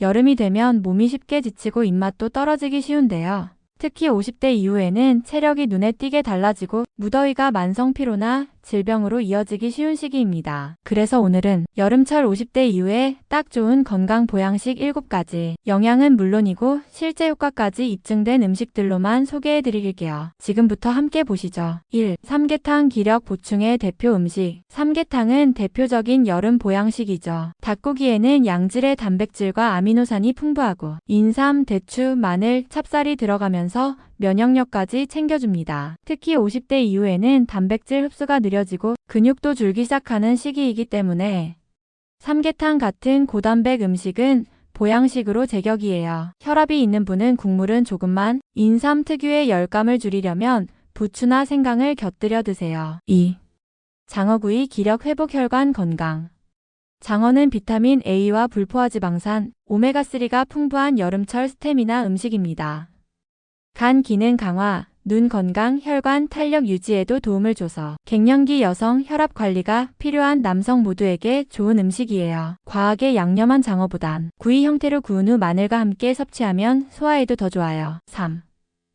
여름이 되면 몸이 쉽게 지치고 입맛도 떨어지기 쉬운데요. 특히 50대 이후에는 체력이 눈에 띄게 달라지고 무더위가 만성 피로나 질병으로 이어지기 쉬운 시기입니다. 그래서 오늘은 여름철 50대 이후에 딱 좋은 건강 보양식 7가지, 영양은 물론이고 실제 효과까지 입증된 음식들로만 소개해 드릴게요. 지금부터 함께 보시죠. 1. 삼계탕 기력 보충의 대표 음식. 삼계탕은 대표적인 여름 보양식이죠. 닭고기에는 양질의 단백질과 아미노산이 풍부하고 인삼, 대추, 마늘, 찹쌀이 들어가면서 면역력까지 챙겨줍니다. 특히 50대 이후에는 단백질 흡수가 느려지고 근육도 줄기 시작하는 시기이기 때문에 삼계탕 같은 고단백 음식은 보양식으로 제격이에요. 혈압이 있는 분은 국물은 조금만, 인삼 특유의 열감을 줄이려면 부추나 생강을 곁들여 드세요. 2. 장어구이 기력 회복 혈관 건강. 장어는 비타민 A와 불포화 지방산, 오메가3가 풍부한 여름철 스테미나 음식입니다. 간 기능 강화, 눈 건강, 혈관 탄력 유지에도 도움을 줘서 갱년기 여성 혈압 관리가 필요한 남성 모두에게 좋은 음식이에요. 과하게 양념한 장어보단 구이 형태로 구운 후 마늘과 함께 섭취하면 소화에도 더 좋아요. 3.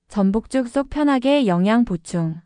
전복죽 속 편하게 영양 보충.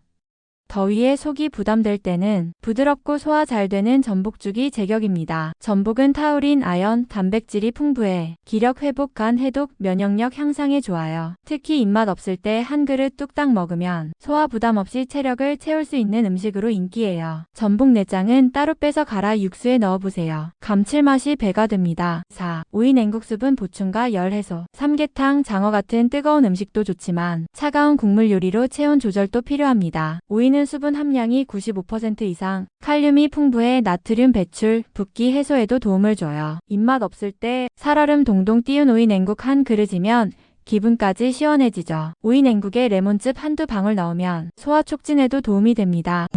더위에 속이 부담될 때는 부드럽고 소화 잘 되는 전복죽이 제격입니다. 전복은 타우린, 아연, 단백질이 풍부해 기력 회복, 간 해독, 면역력 향상에 좋아요. 특히 입맛 없을 때 한 그릇 뚝딱 먹으면 소화 부담 없이 체력을 채울 수 있는 음식으로 인기예요. 전복 내장은 따로 빼서 갈아 육수에 넣어보세요. 감칠맛이 배가 됩니다. 4. 오이 냉국수분 보충과 열 해소. 삼계탕, 장어 같은 뜨거운 음식도 좋지만 차가운 국물 요리로 체온 조절도 필요합니다. 오이는 수분 함량이 95% 이상, 칼륨이 풍부해 나트륨 배출, 붓기 해소에도 도움을 줘요. 입맛 없을 때 살얼음 동동 띄운 오이 냉국 한 그릇이면 기분까지 시원해지죠. 오이 냉국에 레몬즙 한두 방울 넣으면 소화 촉진에도 도움이 됩니다.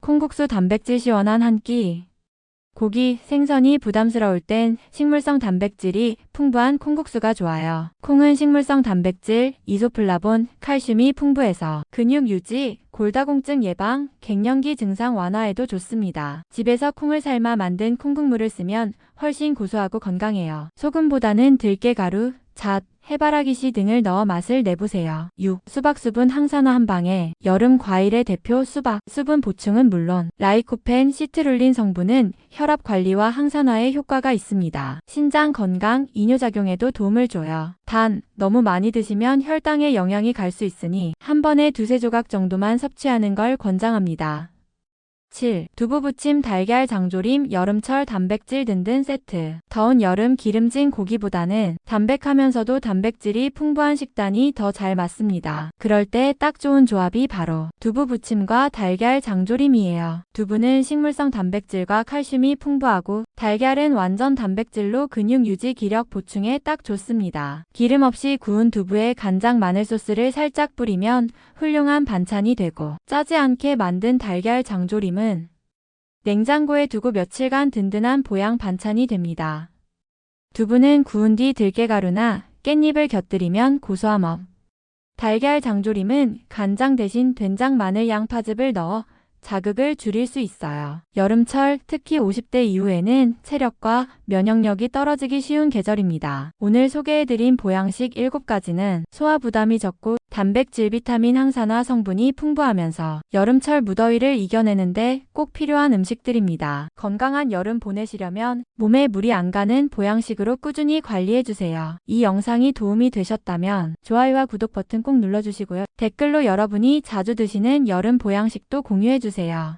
콩국수 단백질 시원한 한 끼. 고기, 생선이 부담스러울 땐 식물성 단백질이 풍부한 콩국수가 좋아요. 콩은 식물성 단백질, 이소플라본, 칼슘이 풍부해서 근육 유지, 골다공증 예방, 갱년기 증상 완화에도 좋습니다. 집에서 콩을 삶아 만든 콩국물을 쓰면 훨씬 고소하고 건강해요. 소금보다는 들깨가루, 잣, 해바라기씨 등을 넣어 맛을 내보세요. 6. 수박 수분 항산화 한 방에 여름 과일의 대표 수박 수분 보충은 물론 라이코펜, 시트룰린 성분은 혈압 관리와 항산화에 효과가 있습니다. 신장 건강, 이뇨작용에도 도움을 줘요. 단, 너무 많이 드시면 혈당에 영향이 갈 수 있으니 한 번에 두세 조각 정도만 섭취하는 걸 권장합니다. 7. 두부 부침 달걀 장조림 여름철 단백질 든든 세트. 더운 여름 기름진 고기보다는 담백하면서도 단백질이 풍부한 식단이 더 잘 맞습니다. 그럴 때 딱 좋은 조합이 바로 두부 부침과 달걀 장조림이에요. 두부는 식물성 단백질과 칼슘이 풍부하고 달걀은 완전 단백질로 근육 유지 기력 보충에 딱 좋습니다. 기름 없이 구운 두부에 간장 마늘 소스를 살짝 뿌리면 훌륭한 반찬이 되고 짜지 않게 만든 달걀 장조림은 냉장고에 두고 며칠간 든든한 보양 반찬이 됩니다. 두부는 구운 뒤 들깨가루나 깻잎을 곁들이면 고소함 없. 달걀 장조림은 간장 대신 된장 마늘 양파즙을 넣어 자극을 줄일 수 있어요. 여름철 특히 50대 이후에는 체력과 면역력이 떨어지기 쉬운 계절입니다. 오늘 소개해드린 보양식 7가지는 소화 부담이 적고 단백질 비타민 항산화 성분이 풍부하면서 여름철 무더위를 이겨내는데 꼭 필요한 음식들입니다. 건강한 여름 보내시려면 몸에 물이 안 가는 보양식으로 꾸준히 관리해주세요. 이 영상이 도움이 되셨다면 좋아요와 구독 버튼 꼭 눌러주시고요. 댓글로 여러분이 자주 드시는 여름 보양식도 공유해 주세요.